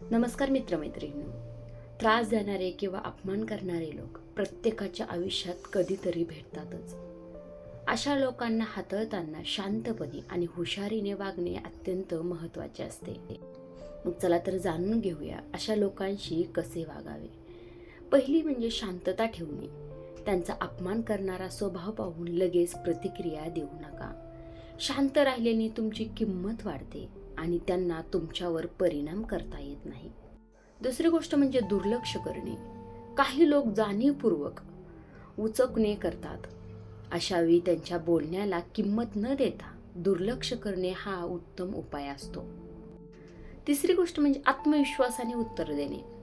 नमस्कार मित्रमैत्रिणी त्रास देणारे किंवा अपमान करणारे लोक प्रत्येकाच्या आयुष्यात कधीतरी भेटतातच. अशा लोकांना हाताळताना शांतपणे आणि हुशारीने वागणे अत्यंत महत्त्वाचे असते. मग चला तर जाणून घेऊया अशा लोकांशी कसे वागावे. पहिली म्हणजे शांतता ठेवणे. त्यांचा अपमान करणारा स्वभाव पाहून लगेच प्रतिक्रिया देऊ नका. शांत राहिल्याने तुमची किंमत वाढते. आणि त्यांना तुमच्यावर परिणाम करता येत नाही. दुसरी गोष्ट म्हणजे दुर्लक्ष करणे. काही लोक जाणीवपूर्वक उचकणे करतात. अशावेळी त्यांच्या बोलण्याला किंमत न देता दुर्लक्ष करणे हा उत्तम उपाय असतो. तिसरी गोष्ट म्हणजे आत्मविश्वासाने उत्तर देणे.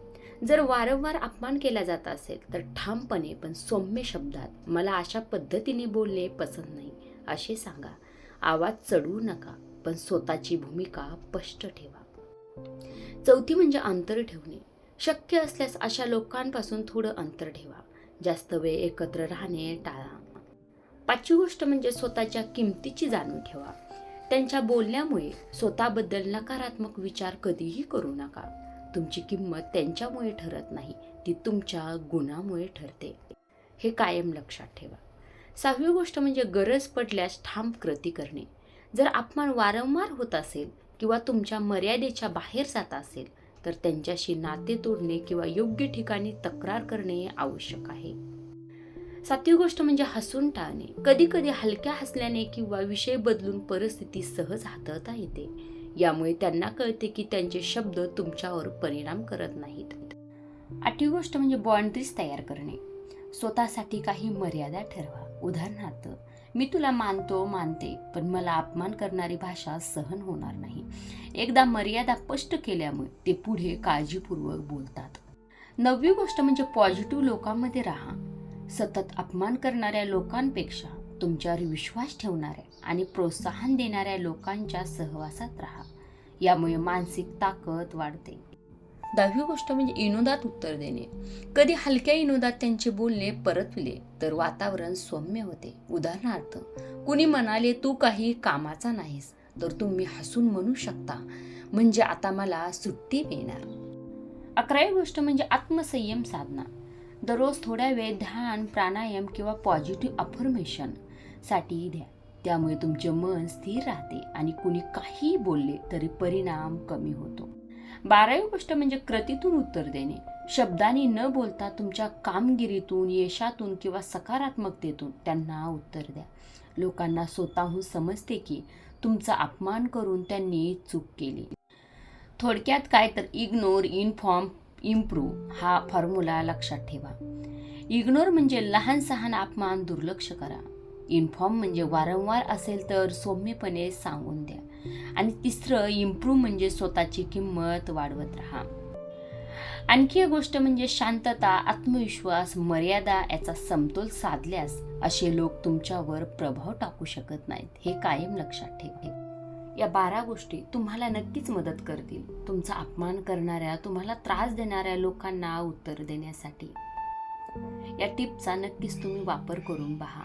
जर वारंवार अपमान केला जात असेल तर ठामपणे पण सौम्य शब्दात मला अशा पद्धतीने बोलणे पसंत नाही असे सांगा. आवाज चढवू नका. पण स्वतःची भूमिका स्पष्ट ठेवा. चौथी म्हणजे अंतर ठेवणे. शक्य असल्यास अशा लोकांपासून थोडं अंतर ठेवा. जास्त वेळ एकत्र राहणे टाळा. पाचवी गोष्ट म्हणजे स्वतःच्या किमतीची जाणीव ठेवा. त्यांच्या बोलण्यामुळे स्वतःबद्दल नकारात्मक विचार कधीही करू नका. तुमची किंमत त्यांच्यामुळे ठरत नाही ती तुमच्या गुणामुळे ठरते. हे कायम लक्षात ठेवा. सहावी गोष्ट म्हणजे गरज पडल्यास ठाम कृती करणे. जर अपमान वारंवार होत असेल किंवा तुमच्या मर्यादेच्या बाहेर जात असेल तर त्यांच्याशी नाते तोडणे किंवा योग्य ठिकाणी तक्रार करणे आवश्यक आहे. सातवी गोष्ट म्हणजे हसून टाळणे. कधी कधी हलक्या हसल्याने किंवा विषय बदलून परिस्थिती सहज हाताळता येते. यामुळे त्यांना कळते की त्यांचे शब्द तुमच्यावर परिणाम करत नाहीत. आठवी गोष्ट म्हणजे बाउंड्रीज तयार करणे. स्वतःसाठी काही मर्यादा ठरवा. उदाहरणार्थ मी तुला मानतो मानते पण मला अपमान करणारी भाषा सहन होणार नाही. एकदा मर्यादा स्पष्ट केल्यामुळे ते पुढे काळजीपूर्वक बोलतात. नववी गोष्ट म्हणजे पॉझिटिव्ह लोकांमध्ये राहा. सतत अपमान करणाऱ्या लोकांपेक्षा तुमच्यावर विश्वास ठेवणाऱ्या आणि प्रोत्साहन देणाऱ्या लोकांच्या सहवासात राहा. यामुळे मानसिक ताकद वाढते. दहावी गोष्ट म्हणजे इनोदात उत्तर देणे. कधी हलक्या इनोदात त्यांचे बोलणे परतविले तर वातावरण सौम्य होते. उदाहरणार्थ कुणी म्हणाले तू काही कामाचा नाहीस तर तुम्ही हसून म्हणू शकता. म्हणजे आता मला सुट्टी मिळणार. अकरावी गोष्ट म्हणजे आत्मसंयम साधना. दररोज थोड्या वेळ ध्यान प्राणायाम किंवा पॉझिटिव्ह अफर्मेशनसाठी द्या. त्यामुळे तुमचे मन स्थिर राहते आणि कुणी काहीही बोलले तरी परिणाम कमी होतो. बारावी गोष्ट म्हणजे कृतीतून उत्तर देणे. शब्दांनी न बोलता तुमच्या कामगिरीतून यशातून किंवा सकारात्मकतेतून त्यांना उत्तर द्या. लोकांना स्वतःहून समजते की तुमचा अपमान करून त्यांनी चूक केली. थोडक्यात काय तर इग्नोर इनफॉर्म इम्प्रूव्ह हा फॉर्म्युला लक्षात ठेवा. इग्नोर म्हणजे लहान सहान अपमान दुर्लक्ष करा. इन्फॉर्म म्हणजे वारंवार असेल तर सौम्यपणे सांगून द्या. आणि तिसरं इम्प्रूव्ह म्हणजे स्वतःची किंमत वाढवत राहा. आणखी एक गोष्ट म्हणजे शांतता आत्मविश्वास मर्यादा याचा समतोल साधल्यास असे लोक तुमच्यावर प्रभाव टाकू शकत नाहीत. हे कायम लक्षात ठेवा या बारा गोष्टी तुम्हाला नक्कीच मदत करतील. तुमचा अपमान करणाऱ्या तुम्हाला त्रास देणाऱ्या लोकांना उत्तर देण्यासाठी. या टिपचा नक्कीच तुम्ही वापर करून पहा.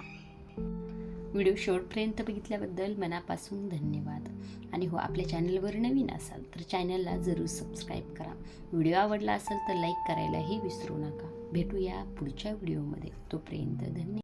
व्हिडिओ शेवटपर्यंत बघितल्याबद्दल मनापासून धन्यवाद. आणि हो आपल्या चॅनलवर नवीन असाल तर चॅनलला जरूर सबस्क्राईब करा. व्हिडिओ आवडला असेल तर लाईक करायलाही विसरू नका. भेटूया पुढच्या व्हिडिओमध्ये. तोपर्यंत धन्यवाद